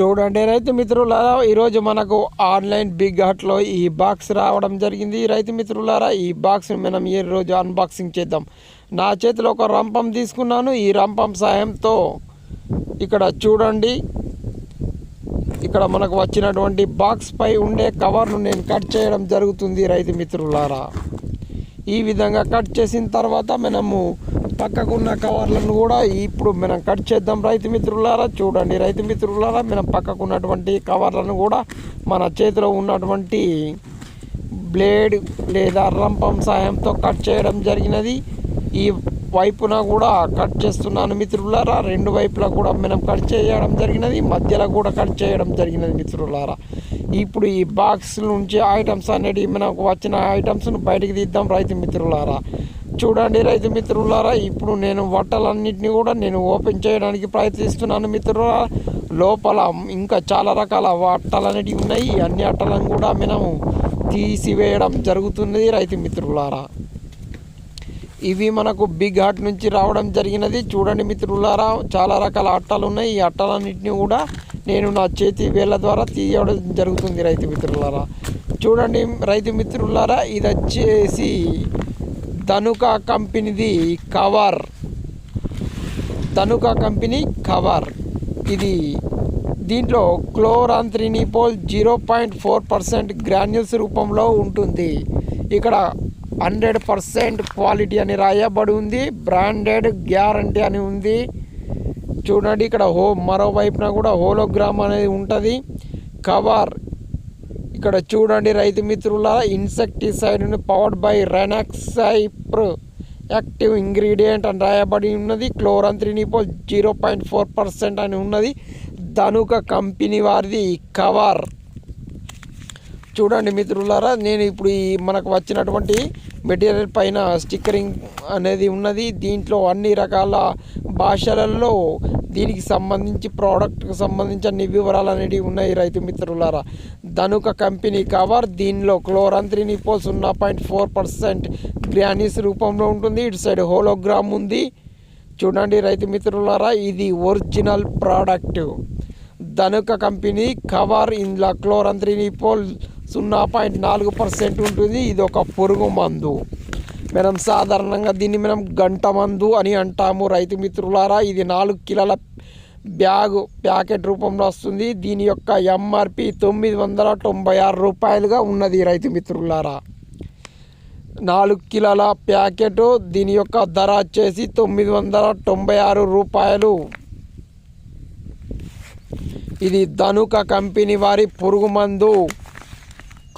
చూడండి రైతు మిత్రులారా ఈరోజు మనకు ఆన్లైన్ బిగ్ హట్లో ఈ బాక్స్ రావడం జరిగింది. రైతు మిత్రులారా ఈ బాక్స్ని మనం ఈ రోజు అన్బాక్సింగ్ చేద్దాం? నా చేతిలో ఒక రంపం తీసుకున్నాను. ఈ రంపం సాయంతో ఇక్కడ చూడండి. ఇక్కడ మనకు వచ్చినటువంటి బాక్స్ పై ఉండే కవర్ను నేను కట్ చేయడం జరుగుతుంది రైతు మిత్రులారా. ఈ విధంగా కట్ చేసిన తర్వాత మనము పక్కకున్న కవర్లను కూడా ఇప్పుడు మనం కట్ చేద్దాం. రైతు మిత్రులారా చూడండి. రైతు మిత్రులారా మనం పక్కకున్నటువంటి కవర్లను కూడా మన చేతిలో ఉన్నటువంటి బ్లేడ్ లేదా రంపం సాయంతో కట్ చేయడం జరిగినది. ఈ వైపున కూడా కట్ చేస్తున్నాను మిత్రులారా. రెండు వైపులా కూడా మనం కట్ చేయడం జరిగినది. మధ్యలో కూడా కట్ చేయడం జరిగినది మిత్రులారా. ఇప్పుడు ఈ బాక్స్ నుంచి ఐటమ్స్ అనేటివి మనకు వచ్చిన ఐటమ్స్ను బయటికి తీద్దాం రైతు మిత్రులారా. చూడండి రైతు మిత్రులారా ఇప్పుడు నేను బట్టలన్నింటినీ కూడా నేను ఓపెన్ చేయడానికి ప్రయత్నిస్తున్నాను మిత్రులారా లోపల ఇంకా చాలా రకాల అట్టలు ఉన్నాయి. ఈ అన్ని అట్టలను కూడా మనము తీసివేయడం జరుగుతున్నది రైతు మిత్రులారా. ఇవి మనకు బిగ్ హాట్ నుంచి రావడం జరిగినది. చూడండి మిత్రులారా చాలా రకాల అట్టలు ఉన్నాయి. ఈ అట్టలన్నింటినీ కూడా నేను నా చేతి వేళ్ళ ద్వారా తీయడం జరుగుతుంది రైతు మిత్రులారా. చూడండి రైతు మిత్రులారా ఇది వచ్చేసి ధనుక కంపెనీది కవర్. Dhanuka company cover. ఇది దీంట్లో chlorantraniliprole zero point four percent granules రూపంలో ఉంటుంది. ఇక్కడ హండ్రెడ్ పర్సెంట్ క్వాలిటీ అని రాయబడి ఉంది బ్రాండెడ్ గ్యారంటీ అని ఉంది. చూడండి ఇక్కడ హో మరోవైపున కూడా హోలోగ్రామ్ అనేది ఉంటుంది. కవర్ ఇక్కడ చూడండి రైతు మిత్రుల ఇన్సెక్టిసైడ్ పవర్డ్ బై రెనాక్సైప్రో యాక్టివ్ ఇంగ్రీడియంట్ అని రాయబడి ఉన్నది. Chlorantraniliprole zero point four percent అని ఉన్నది. ధనుక కంపెనీ వారిది కవర్. చూడండి మిత్రులారా నేను ఇప్పుడు ఈ మనకు వచ్చినటువంటి మెటీరియల్ పైన స్టిక్కరింగ్ అనేది ఉన్నది. దీంట్లో అన్ని రకాల భాషలలో దీనికి సంబంధించి ప్రోడక్ట్కి సంబంధించి అన్ని వివరాలు అనేవి ఉన్నాయి రైతు మిత్రులారా. ధనుక కంపెనీ కవర్ దీనిలో క్లోరంత్రినిపో సున్నా పాయింట్ ఫోర్ పర్సెంట్ గ్రానీస్ రూపంలో ఉంటుంది. ఇటు సైడ్ హోలోగ్రామ్ ఉంది. చూడండి రైతు మిత్రులారా ఇది original product. Dhanuka company cover ఇందులో క్లోరంత్రినిపోల్ సున్నా పాయింట్ నాలుగు పర్సెంట్ ఉంటుంది. ఇది ఒక పురుగు మందు. మనం సాధారణంగా దీన్ని మనం గంట మందు అని అంటాము. రైతు మిత్రులారా ఇది నాలుగు కిలోల బ్యాగ్ ప్యాకెట్ రూపంలో వస్తుంది. దీని యొక్క ఎంఆర్పి తొమ్మిది వందల తొంభై ఆరు రూపాయలుగా ఉన్నది రైతు మిత్రులారా. నాలుగు కిలోల ప్యాకెట్ దీని యొక్క ధర వచ్చేసి తొమ్మిది వందల తొంభై ఆరు రూపాయలు. ఇది ధనుక కంపెనీ వారి పురుగు మందు.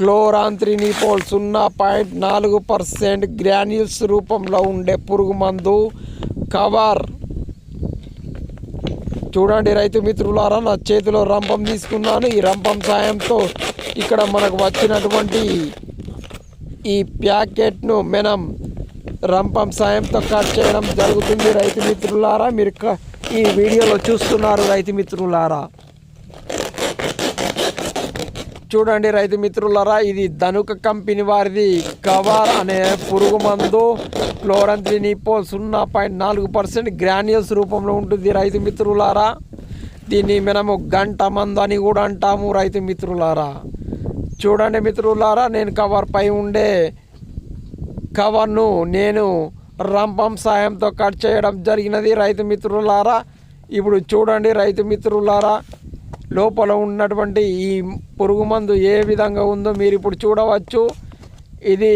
క్లోరాంత్రినిపోల్ సున్నా పాయింట్ నాలుగు పర్సెంట్ గ్రాన్యూల్స్ రూపంలో ఉండే పురుగు మందు కవర్. చూడండి రైతు మిత్రులారా నా చేతిలో రంపం తీసుకున్నాను. ఈ రంపం సాయంతో ఇక్కడ మనకు వచ్చినటువంటి ఈ ప్యాకెట్ను మనం రంపం సాయంతో కట్ చేయడం జరుగుతుంది రైతు మిత్రులారా. మీరు క- ఈ వీడియోలో చూస్తున్నారు రైతు మిత్రులారా. చూడండి రైతు మిత్రులారా ఇది ధనుక కంపెనీ వారిది. కవర్ అనే పురుగు మందు క్లోరంత్రినిపో సున్నా పాయింట్ నాలుగు పర్సెంట్ గ్రాన్యూల్స్ రూపంలో ఉంటుంది రైతు మిత్రులారా. దీన్ని మనము గంట మందు అని కూడా అంటాము రైతు మిత్రులారా. చూడండి మిత్రులారా నేను కవర్ పై ఉండే కవర్ను నేను రంపం సాయంతో కట్ చేయడం జరిగినది రైతు మిత్రులారా. ఇప్పుడు చూడండి రైతు మిత్రులారా లోపల ఉన్నటువంటి ఈ పురుగు మందు ఏ విధంగా ఉందో మీరు ఇప్పుడు చూడవచ్చు. ఇది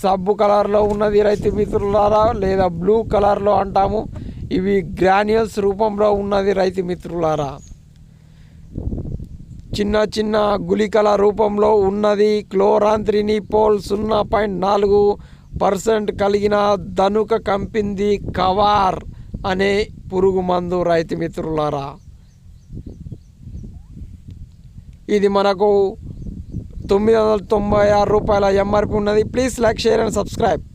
సబ్బు కలర్లో ఉన్నది రైతు మిత్రులారా లేదా బ్లూ కలర్లో అంటాము. ఇవి గ్రాన్యూల్స్ రూపంలో ఉన్నది రైతు మిత్రులారా. చిన్న చిన్న గుళికల రూపంలో ఉన్నది. క్లోరాంత్రినిపోల్ సున్నా పాయింట్ నాలుగు పర్సెంట్ కలిగిన ధనుక కంపింది కవార్ అనే పురుగు మందు రైతు మిత్రులారా. ఇది మనకు తొమ్మిది వందల తొంభై ఆరు రూపాయల ఎంఆర్పి ఉన్నది. Please like share and subscribe